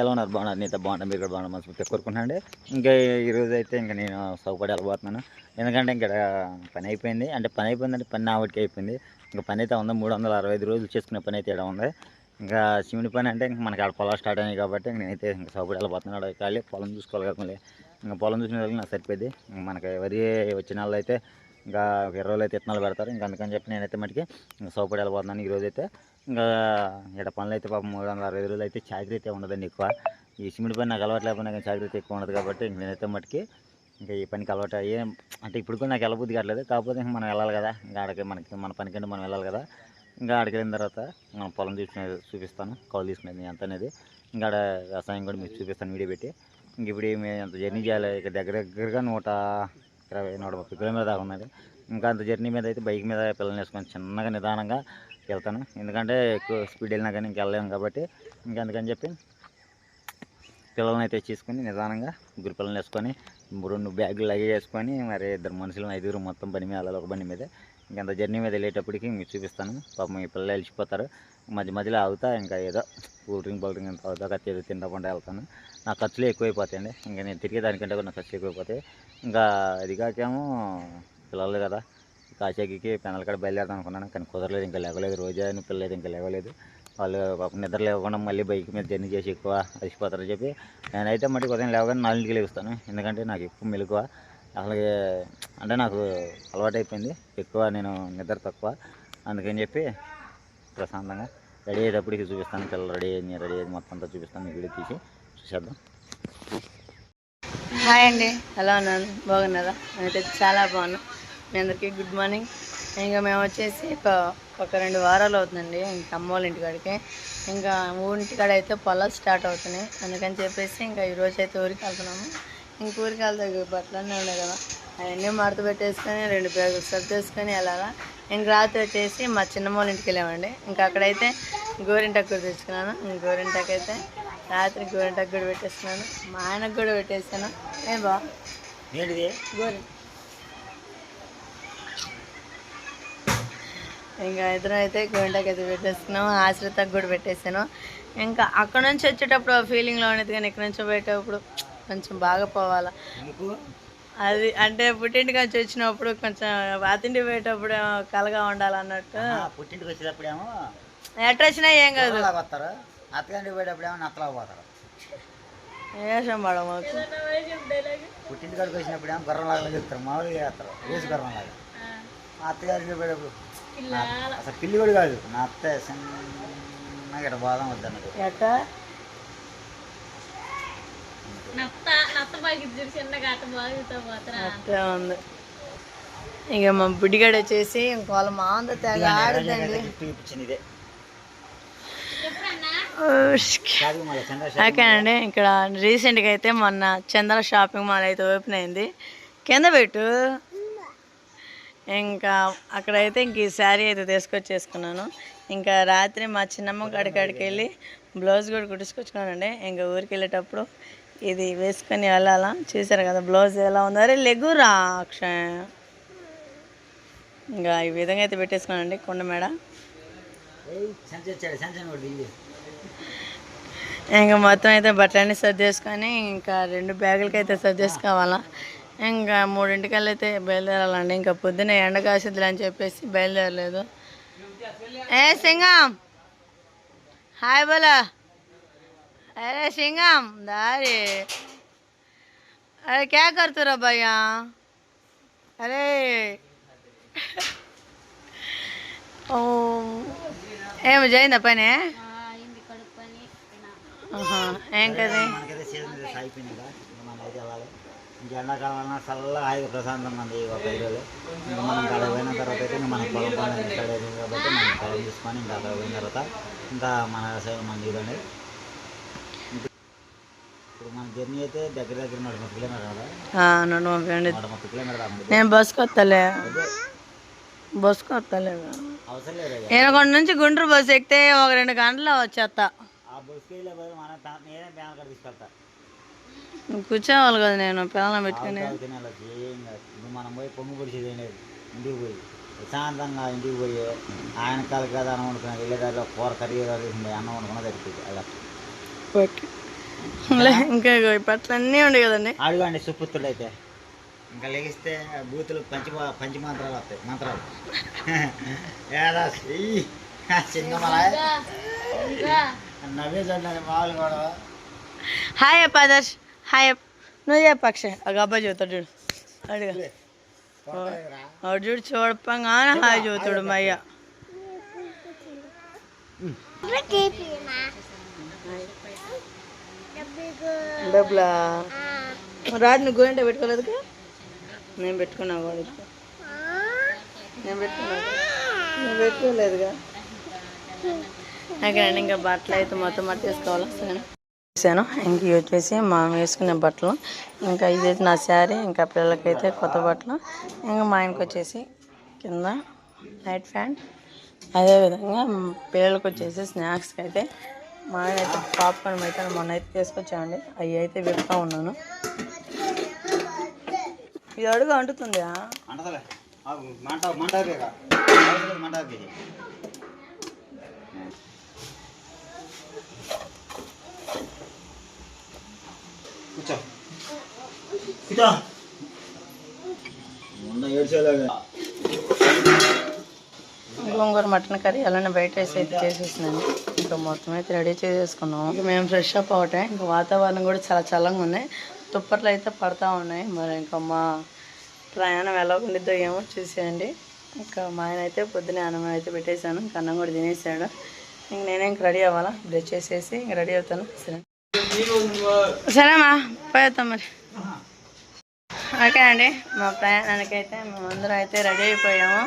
ఎలా ఉన్నారు? బాగున్నారు? నీతో బాగున్నా మీరు కూడా బాగున్నా మనసు కోరుకుంటున్నాండి ఇంకా ఈరోజు అయితే ఇంకా నేను సౌకర్యాలు వెళ్ళబోతున్నాను ఎందుకంటే ఇంకా పని అయిపోయింది. అంటే పని అయిపోయిందంటే పని నా ఒకటికి అయిపోయింది. ఇంకా పని అయితే ఉంది. మూడు వందల అరవై ఐదు రోజులు చేసుకునే పని అయితే ఇక్కడ ఉంది. ఇంకా శివుని పని అంటే ఇంకా మనకి ఆడ పొలం స్టార్ట్ అయినాయి కాబట్టి నేనైతే ఇంకా సౌకర్య వెళ్ళబోతున్నాడు ఖాళీ పొలం చూసుకోవాలి కదా మళ్ళీ. ఇంకా పొలం చూసిన వాళ్ళకి నాకు సరిపోయింది. మనకి వరి వచ్చిన వాళ్ళు అయితే ఇంకా ఇరవై రోజులు అయితే ఇత్తనాలు పెడతారు. ఇంకా అందుకని చెప్పి నేనైతే మటుకి ఇంకా సౌకర్య వెళ్ళబోతున్నాను ఈరోజు అయితే ఇంకా ఇక్కడ పనులు అయితే పాపం మూడు వందల అరవై ఐదు రోజులు అయితే చాకరీ అయితే ఉండదండి ఎక్కువ. ఈ సిమెంట్ పని నాకు అలవాటు లేకపోయినా కానీ చాకరీ అయితే ఎక్కువ ఉండదు కాబట్టి నేనైతే మటుకి ఇంకా ఈ పనికి అలవాటు ఏం అంటే ఇప్పుడు కూడా నాకు వెళ్ళబుద్ధి కావట్లేదు. కాకపోతే మనం వెళ్ళాలి కదా. ఇంకా ఆడకి మనకి మన పనికంటే మనం వెళ్ళాలి కదా. ఇంకా ఆడికి వెళ్ళిన తర్వాత మనం పొలం చూసుకునేది చూపిస్తాను. కౌలు తీసుకునేది ఎంత అనేది. ఇంకా ఆడ వ్యవసాయం కూడా మీకు చూపిస్తాను వీడియో పెట్టి. ఇంక ఇప్పుడు మేము ఎంత జర్నీ చేయాలి. ఇక దగ్గర దగ్గరగా నూట ఇరవై నూట ముప్పై కిలోమీటర్ దాకా ఉన్నది. ఇంకా అంత జర్నీ మీద అయితే బైక్ మీద పిల్లల్ని వేసుకొని చిన్నగా నిదానంగా వెళ్తాను. ఎందుకంటే ఎక్కువ స్పీడ్ వెళ్ళినా కానీ ఇంక వెళ్ళలేము కాబట్టి ఇంకా అందుకని చెప్పి పిల్లల్ని అయితే తీసుకొని నిదానంగా గురి పిల్లల్ని వేసుకొని రెండు బ్యాగులు లగేజ్ వేసుకొని మరి ఇద్దరు మనుషులు ఐదుగురు మొత్తం పని మీద అలా ఒక బండి మీద ఇంకంత జర్నీ మీద వెళ్ళేటప్పటికి మీకు చూపిస్తాను. పాపం ఈ పిల్లలు వెళ్ళిపోతారు మధ్య మధ్యలో ఆగుతా ఇంకా ఏదో కూల్ డ్రింక్ బౌల్ డ్రింక్ అంత అవుతా ఖర్చు ఏదో తింటకుండా వెళ్తాను. నా ఖర్చులు ఎక్కువైపోతాయండి. ఇంకా నేను తిరిగే దానికంటే కూడా నా ఖర్చులు ఎక్కువైపోతాయి. ఇంకా అది కాకేమో పిల్లలు కదా కాశీకి పెనల కాడ బయలుదేరదాం అనుకున్నాను కానీ కుదరలేదు ఇంకా లేవలేదు. రోజా అని పిల్లలేదు ఇంకా లేవలేదు. వాళ్ళు పాపం నిద్ర లేకుండా మళ్ళీ బైక్ మీద జర్నీ చేసి ఎక్కువ అలసిపోతారని చెప్పి నేనైతే మట్టి ఉదయం లేవగానే నాలుగింటికి లేస్తాను ఎందుకంటే నాకు ఎక్కువ మెలకువ. అసలు అంటే నాకు అలవాటు అయిపోయింది ఎక్కువ నేను నిద్ర తక్కువ. అందుకని చెప్పి ప్రశాంతంగా రెడీ అయ్యేటప్పటికి చూపిస్తాను. పిల్లలు రెడీ అయ్యి రెడీ అయ్యి మొత్తం అంతా చూపిస్తాను. మీకు వీడియో తీసి చూసేద్దాం. హాయ్ అండి. ఎలా ఉన్నాను బాగున్నారా? నేనైతే చాలా బాగున్నాను మీ అందరికీ గుడ్ మార్నింగ్ ఇంకా మేము వచ్చేసి ఒక ఒక రెండు వారాలు అవుతుందండి ఇంకా అమ్మ వాళ్ళ ఇంటికాడికి ఇంకా ఊరింటికాడ అయితే పొలాలు స్టార్ట్ అవుతున్నాయి. అందుకని చెప్పేసి ఇంకా ఈ రోజు అయితే ఊరికి వెళ్తున్నాము. ఇంక ఊరికి వెళ్తే ఇక బట్టలన్నీ ఉన్నాయి కదా అవన్నీ మడత పెట్టేసుకొని రెండు బ్యాగులు సర్దేసుకొని వెళ్ళాలా. ఇంక రాత్రి వచ్చేసి మా చిన్నమ్మ వాళ్ళ ఇంటికి వెళ్ళామండి. ఇంకా అక్కడైతే గోరింటాకు కూడా తెచ్చుకున్నాను. గోరింటాకు అయితే రాత్రి గోరింటాకు కూడా పెట్టేస్తున్నాను మా ఆయనకు కూడా పెట్టేసాను ఏ బా ఏంటిది? ఇంకా ఇద్దరం అయితే గోరింటాకు అయితే పెట్టేసుకున్నాము ఆశ్రితకు కూడా పెట్టేసాను. ఇంకా అక్కడ నుంచి వచ్చేటప్పుడు ఆ ఫీలింగ్లో ఉండేది కానీ ఇక్కడ నుంచి పోయేటప్పుడు కొంచెం బాగా పోవాలా. అది అంటే పుట్టింటికి నుంచి వచ్చినప్పుడు కొంచెం అతింటికి పోయేటప్పుడు కలగా ఉండాలన్నట్టు. పుట్టింటికి వచ్చేటప్పుడేమో వచ్చినా ఏం కాదు. గుర్రంలాగా వస్తారు? అత్తగారింటికి పోయేటప్పుడేమో నత్తలాగా పోతారు. వేషం పడ మాకు. పుట్టింటి కాడికి వచ్చినప్పుడు ఏమో గుర్రంలాగా చెప్తారు మామూలుగా చేస్తారు వేసి గుర్రంలాగా. మా అత్తగారికి పోయేటప్పుడు అసలు పిల్లి కూడా కాదు నా అత్త చిన్నగా వద్దన్నది అట్టే ఉంది. ఇక మా బుడ్డిగాడు వచ్చేసి ఇంక వాళ్ళ మా అంత తెగ ఆడుదండి. ఇదే. చంద్ర ఓకేనండి ఇక్కడ రీసెంట్గా అయితే మొన్న చంద్ర షాపింగ్ మాల్ అయితే ఓపెన్ అయింది. కింద పెట్టు. ఇంకా అక్కడైతే ఇంక ఈ శారీ అయితే తీసుకొచ్చేసుకున్నాను. ఇంకా రాత్రి మా చిన్నమ్మ కాడికాడికి వెళ్ళి బ్లౌజ్ కూడా కుట్టించుకొచ్చుకున్నానండి. ఇంకా ఊరికి వెళ్ళేటప్పుడు ఇది వేసుకొని వెళ్ళాలా? చూసారు కదా బ్లౌజ్ ఎలా ఉందో. అరే లెగురా అక్షయ్. ఇంకా ఈ విధంగా అయితే పెట్టేసుకున్నానండి కొండ మేడ. ఇంకా మొత్తం అయితే బట్టలన్నీ సర్దేసుకొని ఇంకా రెండు బ్యాగులకి అయితే సర్దేసుకోవాలా? ఇంకా మూడింటికల్లా అయితే బయలుదేరాలండి ఇంకా పొద్దున్న ఎండ కాసిద్దులు అని చెప్పేసి బయలుదేరలేదు ఏ సింగం హాయ్ బోలా అరే సింగం దారి అరే క్యా కర్తురా భయ్యా అరే ఓ ఏమి చేయిందా పని ఆహా, ఏం కది మనకైతే సీజన్ ఇది అయిపోయింది కదా ఇంకా ఎండాకాలం వలన చల్లగా హాయిగా ప్రశాంతంగా ఉంది ఒక ఐదు రోజులు ఇంకా మనం అక్కడ పోయిన తర్వాత అయితే ఇంకా మన పొలం స్టార్ట్ అవుతుంది కాబట్టి మనం పొలం తీసుకొని ఇంకా అక్కడ పోయిన తర్వాత ఇంకా మన వ్యవసాయం మన ఇదండి ఇప్పుడు మన జర్నీ అయితే దగ్గర దగ్గర నూట ముప్పై కిలోమీటర్ నూట ముప్పై కిలోమీటర్ నేను బస్కి వస్తలే. బస్కి వస్తలే. అవసరం లేదు అయ్యా. ఏనుగొండ నుంచి గుంటూరు బస్సు ఎక్కితే ఒక రెండు గంటల్లో వచ్చేస్తా. ఆ బస్కి వెళ్ళే బదులు మన నేనే కార్డు తీసుకెళ్తా. నువ్వు కూర్చోవాలి కదా నేను పిల్లలు పెట్టుకుని. ఇప్పుడు మనం పోయి పొంగు పొడిచేది లేదు. ఇంటికి పోయి. ప్రశాంతంగా ఇంటికి పోయి ఆయన కాలు కదా అన్నం వండుకున్నాను వెళ్ళేదారిలో కూర కర్రీ వేసింది అన్నం వండుకున్నా సరిపోయింది. అలా ఓకే. లే, ఇంకా బట్టలు అన్నీ ఉండే కదండి. ఆడుకోండి సుపుత్రుడు అయితే. ఇంకా లెగిస్తే బూతులు పంచి పంచి మంత్రాలు వస్తాయి. మంత్రాలు. ఏదా చిన్న నవ్వే చూడండి మామూలు కూడా హాయ్ అప్ప ఆదర్శ్ హాయ్ నువ్వు చెప్పు అక్షయ్. ఆ అబ్బాయి చూస్తాడు చూడు. అడిగా. వాడు చూడు చూడపంగానే హాయ్ చూస్తాడు మా అయ్య డబ్బులా? రాడు నువ్వు గోరింట పెట్టుకోలేదుగా నేను పెట్టుకున్నా వాడు నేను పెట్టుకున్నా. నువ్వు పెట్టుకోలేదుగా? ఓకేనండి ఇంకా బట్టలు అయితే మొత్తం మట్టి వేసుకోవాలా సరేనా ఇంక ఇవి వచ్చేసి మా వేసుకునే బట్టలు. ఇంకా ఇదైతే నా శారీ ఇంకా పిల్లలకైతే కొత్త బట్టలు. ఇంకా మా ఆయనకి వచ్చేసి కింద నైట్ ఫ్యాంట్ అదేవిధంగా పిల్లలకి వచ్చేసి స్నాక్స్కి అయితే మా ఆయన అయితే పాప్కార్న్ అయితే మొన్న అయితే తీసుకొచ్చామండి అవి అయితే విప్పుతా ఉన్నాను. ఇది అడుగు అంటుతుందా కూర్చో. కూర్చో. మొన్న ఏడ్చేలాగా. గోంగూర మటన్ కర్రీ అలానే బయట వేసి అయితే చేసేసినాను. ఇంకా మొత్తం అయితే రెడీ చేసేసుకున్నాం ఇంకా మేము ఫ్రెష్ అప్ అవటే ఇంకా వాతావరణం కూడా చాలా చల్లగా ఉన్నాయి తుప్పట్లు అయితే పడతా ఉన్నాయి. మరి ఇంకా మా ప్రయాణం ఎలా ఉండిద్దో ఏమో చూసేయండి. ఇంకా మా ఆయన అయితే పొద్దునే అన్నం అయితే పెట్టేశాను. ఇంకా అన్నం కూడా తినేసాడు. ఇంక నేనే ఇంక రెడీ అవ్వాలా? బ్రష్ చేసేసి ఇంక రెడీ అవుతాను. సరే. సరేమ్మా పోయేద్దాం మరి. ఓకే అండి మా ప్రయాణానికి అయితే మేమందరం అయితే రెడీ అయిపోయాము!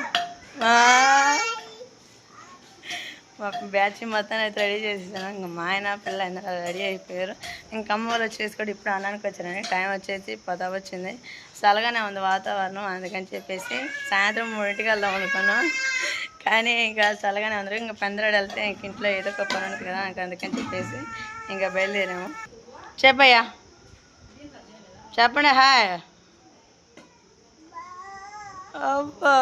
మా బ్యాచ్ మొత్తం అయితే రెడీ చేసేసాను ఇంకా మా ఆయన పిల్ల అందరూ రెడీ అయిపోయారు. ఇంకా అమ్మ వాళ్ళు వచ్చేసి కూడా ఇప్పుడు అన్నానికి వచ్చారండి. టైం వచ్చేసి పద వచ్చింది. చల్లగానే ఉంది వాతావరణం అందుకని చెప్పేసి సాయంత్రం మూడింటికి వెళ్దాం అనుకున్నాం. కానీ ఇంకా చల్లగానే ఉంది. ఇంకా పెందరాడు వెళ్తే ఇంక ఇంట్లో ఏదో ఒక పని ఉంటుంది కదా నాకు అందుకని చెప్పేసి ఇంకా బయలుదేరాము. చెప్పయ్యా. చెప్పండి హాయ్. అబ్బా.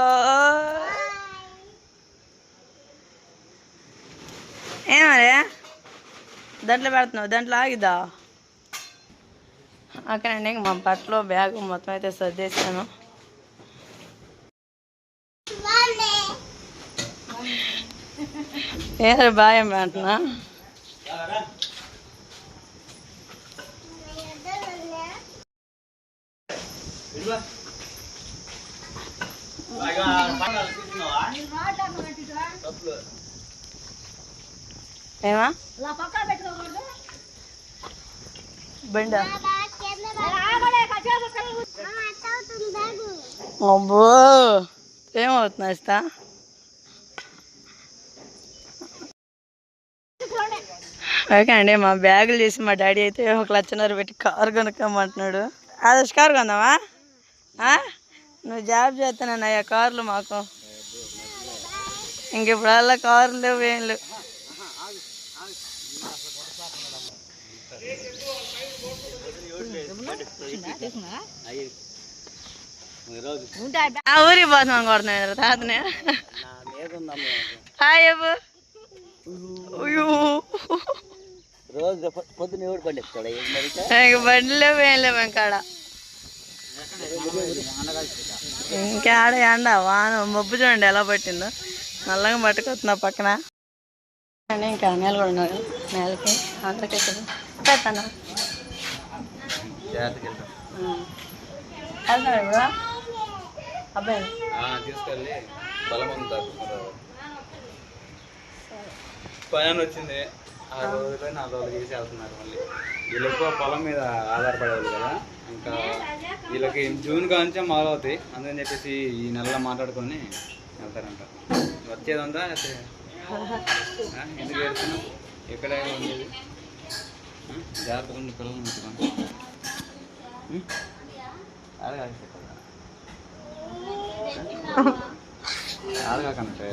ఏమరే దాంట్లో పెడుతున్నావు దాంట్లో ఆగిద్దా? అక్కడండి ఇంక మా బట్టలో బ్యాగ్ మొత్తం అయితే సర్దేశాను. ఏ బాయ్ అంటున్నా? ఏమా? బండ. అబ్బో ఏమవుతుంది ఇస్తా ఓకే అండి మా బ్యాగులు చేసి మా డాడీ అయితే ఒక లక్షన్నర పెట్టి కారు కొనుక్కోమంటున్నాడు. అది కారు కొందామా? ఆ? నువ్వు జాబ్ చేస్తానన్నయ్య కార్లు మాకు. ఇంక ఇప్పుడు కార్లు లేవు ఏం లేవు. ఆ ఊరికి పోతున్నాం కొడుతున్నాడు తాతనే హాయ్ అబ్బు అయ్యో రోజు పొద్దున్న ఎవడు పండిస్తాడు ఇంక బండి లేవు ఏం లేవు ఇంకాడ ఇంకా ఆడ ఎండ వాన మబ్బు చూడండి ఎలా పట్టిందో నల్లగా పట్టుకొస్తున్నా పక్కన అండి ఇంకా నేల కూడా ఉన్నారు నేలకి అందరికీ పెట్టాను వెళ్తాను ఇప్పుడు అబ్బాయి. తీసుకెళ్ళి పని వచ్చింది. ఆ రోజులో నాలుగు రోజులు చేసి వెళ్తున్నారు మళ్ళీ. వీళ్ళు ఎక్కువ పొలం మీద ఆధారపడేవాళ్ళు కదా. ఇంకా వీళ్ళకి జూన్ కాంచే మొదలవుతాయి. అందుకని చెప్పేసి ఈ నెలలో మాట్లాడుకొని వెళ్తారంట. వచ్చేదంతా అయితే ఆ, ఎందుకు ఏడుస్తున్నావు ఎక్కడ ఉండేది ఆ, జాగ్రత్తగా ఉండి పిల్లలు ముట్టుకోండి ఉం? అదే కాదు చెప్పాలి. కాదు కాకనంటే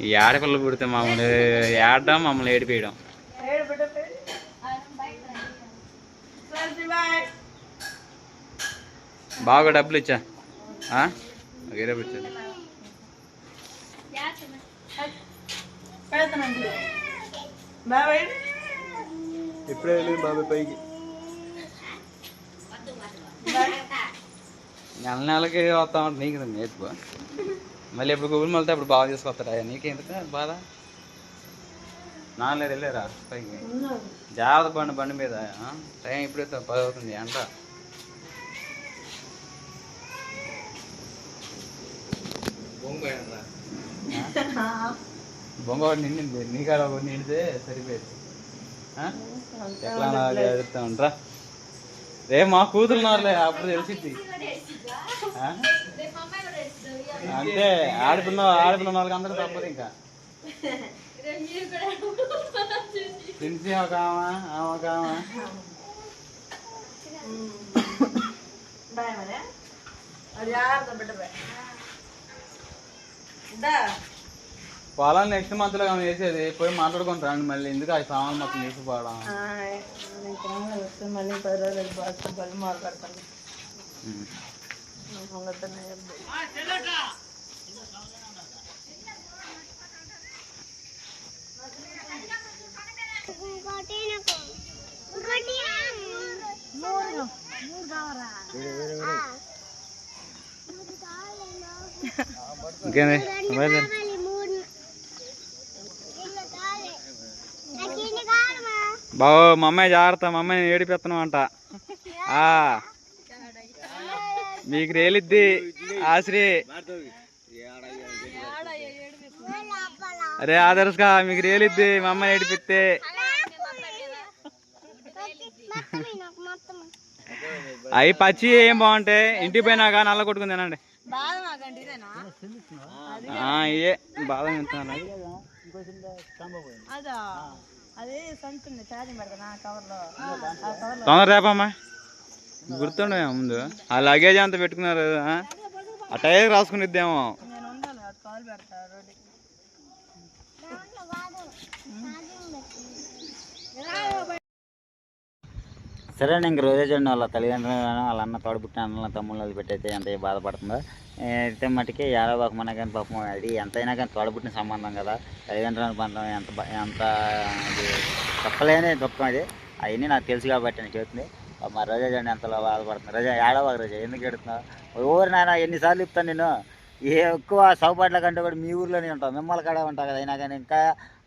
ఈ ఆడపిల్లలు పుడితే మమ్మల్ని ఏడడం మమ్మల్ని ఏడిపేయడం బాగా డబ్బులు ఇచ్చా. ఇచ్చాను పెడతానండి బాబాయ్ ఇప్పుడే వెళ్ళింది బాబాయ్ పైకి. నెల నెలకి వస్తా ఉంటే నీకు నేర్చుకో మళ్ళీ ఎప్పుడు గుబులు మళ్ళీ అప్పుడు బాగా తీసుకొస్తాడా నీకెందుకు బాధ? నాలుగు వెళ్ళారా? పైకి? జాగ్రత్త బండి బండి మీద. ఆ? టైం ఇప్పుడే పది అవుతుంది అంట బొంగ ఒకటి నిండింది. నీ కాడ ఒకటి నిండితే సరిపోయేది? ఎట్లా ఎడుతా ఉంటా రే మా కూతురు నారులే అప్పుడు తెలిసిద్ది. ఆ? అంతే ఆడపిల్ల ఆడపిల్ల వాళ్ళకి అందరూ తప్పదు ఇంకా. తెలిసి ఒక ఆమె ఆమె ఒక ఆమె. బాయ్ మరి అది జాగ్రత్త బిడ్డ బాయ్ దా. పొలం నెక్స్ట్ మంత్లో వేసేది పోయి మాట్లాడుకొని రండి మళ్ళీ. ఎందుకు ఆ సామాన్ మొత్తం తీసుకుపోవడం వస్తే మళ్ళీ పది రోజులు బాగా బలి మాట్లాడతాను. ఇంకేమి ఇంకేంది? బయలుదేరు. బాబు మా అమ్మాయి జాగ్రత్త మా అమ్మాయిని ఏడిపెత్తనం అంట ఆ. మీకు రేలిద్ది ఆశ్రీ. అరే ఆదర్శగా మీకు రేలిద్ది మా అమ్మాయి ఏడిపిస్తే అవి పచ్చి ఏం బాగుంటాయి ఇంటికి పోయినాక నల్ల కొట్టుకుని తినండి. ఇయే బాదం తొందర రేపమ్మా. గుర్తుండే ముందు. ఆ లగేజ్ అంతా పెట్టుకున్నారు ఆ? ఆ టైర్ రాసుకునిద్దేమో. నేను ఉండాలి అటు కాల్ పెడతా సరే ఇంక రోజే చూడండి వాళ్ళ తల్లిదండ్రులు కానీ వాళ్ళ అన్న తోడబుట్టిన అన్న తమ్ముళ్ళు అది పెట్టయితే ఎంత బాధపడుతుందో అయితే మటుకి యారో మన కానీ పాపం అది ఎంతైనా కానీ తోడబుట్టిన సంబంధం కదా. తల్లిదండ్రుల బంధం ఎంత ఎంత అది దుఃఖం అది. అవన్నీ నాకు తెలుసు కాబట్టి నేను చెప్తుంది. మా రోజా చూడండి ఎంతలో బాధపడుతుంది రోజా ఏడవ రోజా ఎందుకు ఎడుతున్నావు ఊరు నాయన ఎన్నిసార్లు చెప్తాను నేను? ఏ ఎక్కువ సౌపాట్ల కంటే కూడా మీ ఊర్లోనే ఉంటావు. మిమ్మల్ని కాడ ఉంటావు కదా అయినా కానీ ఇంకా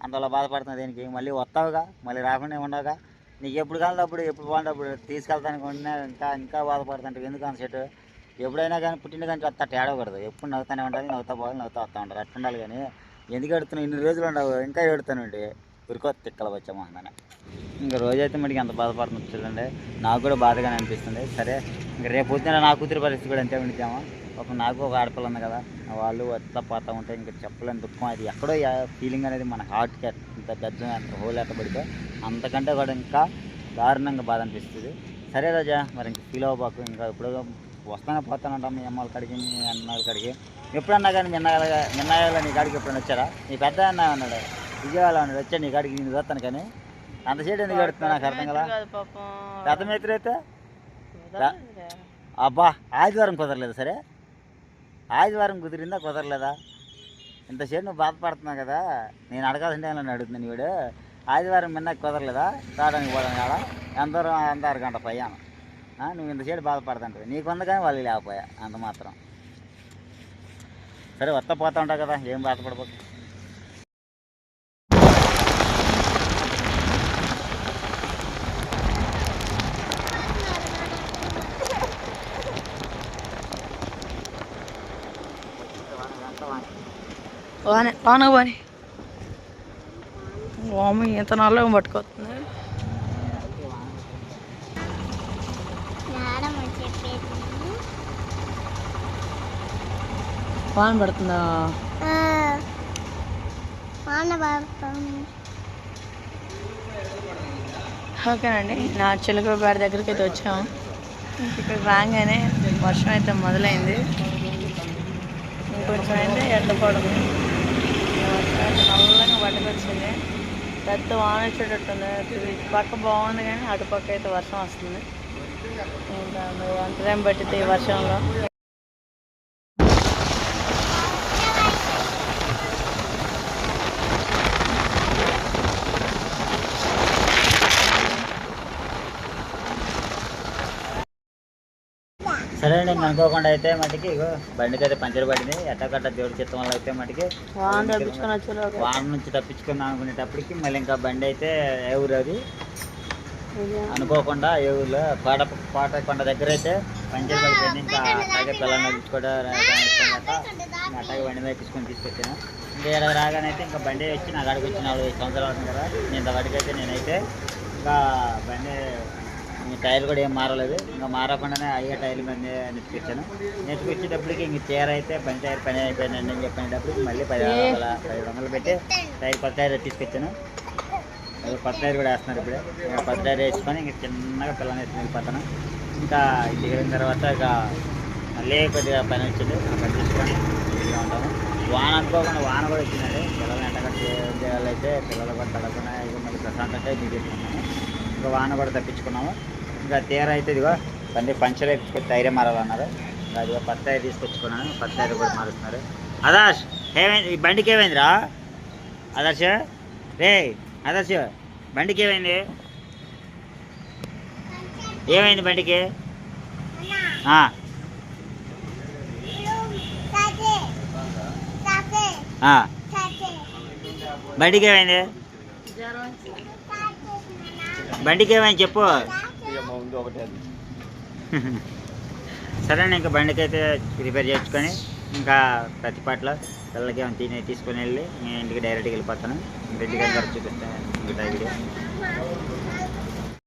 అంతలో బాధపడుతుంది దీనికి? మళ్ళీ వస్తావుగా? మళ్ళీ రాకుండా ఉండవుగా? నీకు ఎప్పుడు కావాలి అప్పుడు ఎప్పుడు బాగుంటే అప్పుడు తీసుకెళ్తానికి ఉన్నా ఇంకా ఇంకా బాధపడుతుంటావు. ఎందుకు అంత ఎప్పుడైనా కానీ పుట్టిన కానీ వస్తా ఏడవకూడదు. ఎప్పుడు నవ్వుతానే ఉండాలి నవ్వుతా పోవాలి నవ్వుతా వస్తూ ఉంటారు అట్లా ఉండాలి కానీ ఎందుకు ఎడుతున్నావు ఇన్ని రోజులు ఉండవు ఇంకా ఎడుతానండి ఉరికొత్త తిక్కల వచ్చామా అందనే ఇంకా రోజైతే మనకి ఎంత బాధపడుతుంది చూడండి. నాకు కూడా బాధగానే అనిపిస్తుంది. సరే ఇంకా రేపు పొద్దున నా కూతురు పరిస్థితి కూడా అంతే ఉండిద్దామా. ఒక నాకు ఒక ఆడపిల్ల ఉంది కదా వాళ్ళు వస్తా పోతూ ఉంటే ఇంకా చెప్పలేని దుఃఖం. అది ఎక్కడో ఫీలింగ్ అనేది మన హార్ట్కి ఎంత పెద్ద ఎంత హోల్ ఎట్టబడితే అంతకంటే కూడా ఇంకా దారుణంగా బాధ అనిపిస్తుంది. సరే రాజా మరి ఇంక ఫీల్ అవ్వబాకు. ఇంకా ఎప్పుడో వస్తానే పోతానంటాం మీ అమ్మాళ్ళ కాడికి మీ అన్నయ్యల కాడికి. ఎప్పుడన్నా కానీ మీ అన్నయ్య నీ కాడికి ఎప్పుడైనా వచ్చారా? నీ పెద్ద అన్న ఉన్నాడు విజయవాడ ఉన్నాడు వచ్చా నీ కాడికి నేను చూస్తాను కానీ. అంత సేటు ఎందుకు పెడుతున్నా నాకు అర్థం కదా. మిత్రుడు అయితే. అబ్బా ఆదివారం కుదరలేదు సరే? ఆదివారం కుదిరిందా కుదరలేదా? ఇంతసేపు నువ్వు బాధపడుతున్నావు కదా. నేను అడగాల్సిన టైంలో అడుగుతున్నాను వీడు. ఆదివారం మిన్న కుదరలేదా? రావడానికి పోవడం కాడ ఎంత ఎంత అరగంట ఆ, నువ్వు ఇంతసేపు బాధపడుతుంటావు నీకు ఉంది కానీ వాళ్ళు లేకపోయా? అంత మాత్రం. సరే వస్తా పోతా ఉంటావు కదా. ఏం బాధపడబోతు వానే వాన వాని వామి ఎంత నల్లగా పట్టుకొస్తుంది? వాన పడుతుందా? ఓకేనండి నా చిలకలపేట దగ్గరికి అయితే వచ్చాము ఇక్కడ రాగానే వర్షం అయితే మొదలైంది. ఇంకొంచెం అయితే అయితే నల్లగా పట్టుకొచ్చింది. పెద్ద వాన వచ్చేటట్టుంది. పక్క బాగుంది కానీ అటుపక్క అయితే వర్షం వస్తుంది. ఇంకా మరి ఎంత టైం పట్టింది ఈ వర్షంలో. సరే ఇంక అనుకోకుండా అయితే మటుకి ఇగో బండికి అయితే పంచర్ పడింది. ఎట్టకట్ట దేవుడి చిత్తం వల్ల అయితే మటుకి వాన తప్పించుకొని వచ్చేలోగా వాన నుంచి తప్పించుకుందాం అనుకునేటప్పటికి మళ్ళీ ఇంకా బండి అయితే ఏ ఊరు అది? అనుకోకుండా ఏ ఊర్లో? కోట కోట కొండ దగ్గర అయితే పంచర్ పడిపోయింది. ఇంకా అట్లాగే పిల్లల్ని నడుచుకోవడం అట్లాగే బండి మీద ఎక్కించుకొని తీసుకొచ్చాను. ఇంకా ఇక్కడ రాగానే అయితే ఇంకా బండి వచ్చి నా కాడికి వచ్చి నాలుగు సంవత్సరాలు అవుతుంది కదా. నేను ఇంతవరకు అయితే నేనైతే ఇంకా బండి ఈ టైర్ కూడా ఏం మారలేదు. ఇంకా మారకుండానే అయ్యే టైర్ల మీద నెట్టుకొచ్చాను నెట్టుకొచ్చేటప్పటికి ఇంక చీర అయితే బండి టైర్ పని అయిపోయిందండి. అని చెప్పినప్పటికి మళ్ళీ పది వందల పది వందలు పెట్టి టైర్ కొత్త టైర్ తీసుకొచ్చాను. అది కొత్త టైర్ కూడా వేస్తున్నారు ఇప్పుడే. ఇంకా కొత్త టైర్ వేసుకొని ఇంకా చిన్నగా పిల్లల్ని వేసుకుని వెళ్ళిపోతాను. ఇంకా ఇంటికి వెళ్ళిన తర్వాత ఇక మళ్ళీ కొద్దిగా పని వచ్చింది. పని తీసుకొని ఇంటిగా ఉంటాము. వాన అనుకోకుండా వాన కూడా వచ్చిందండి. పిల్లల్ని ఎండగట్టి చేయాలైతే పిల్లలు కూడా తడకుండా ఇక మళ్ళీ ప్రశాంతంగా తీసుకున్నాము ఇంకా వాన కూడా తప్పించుకున్నాము. ఇంకా తీర అయితే ఇదిగో బండి పంచర్ వేసుకొని టైరే మారాలన్నారు. ఇంకా అదిగో కొత్త టైర్ తీసుకొచ్చుకున్నాను. కొత్త టైర్ కూడా మారుస్తున్నారు. అదాష్ ఏమైంది? ఈ బండికి ఏమైందిరా? ఆదర్శ రే ఆదర్శ బండికి ఏమైంది? ఏమైంది బండికి? ఆ. బండికి ఏమైంది? బండికి ఏమైంది చెప్పు సరే ఇంకా బండికి అయితే రిపేర్ చేసుకొని ఇంకా ప్రతిపాట్లో పిల్లలకి ఏమైనా తిని తీసుకొని వెళ్ళి నేను ఇంటికి డైరెక్ట్గా వెళ్ళిపోతాను. ఇంటికి చూపిస్తాను. ఇంకా వీడియో.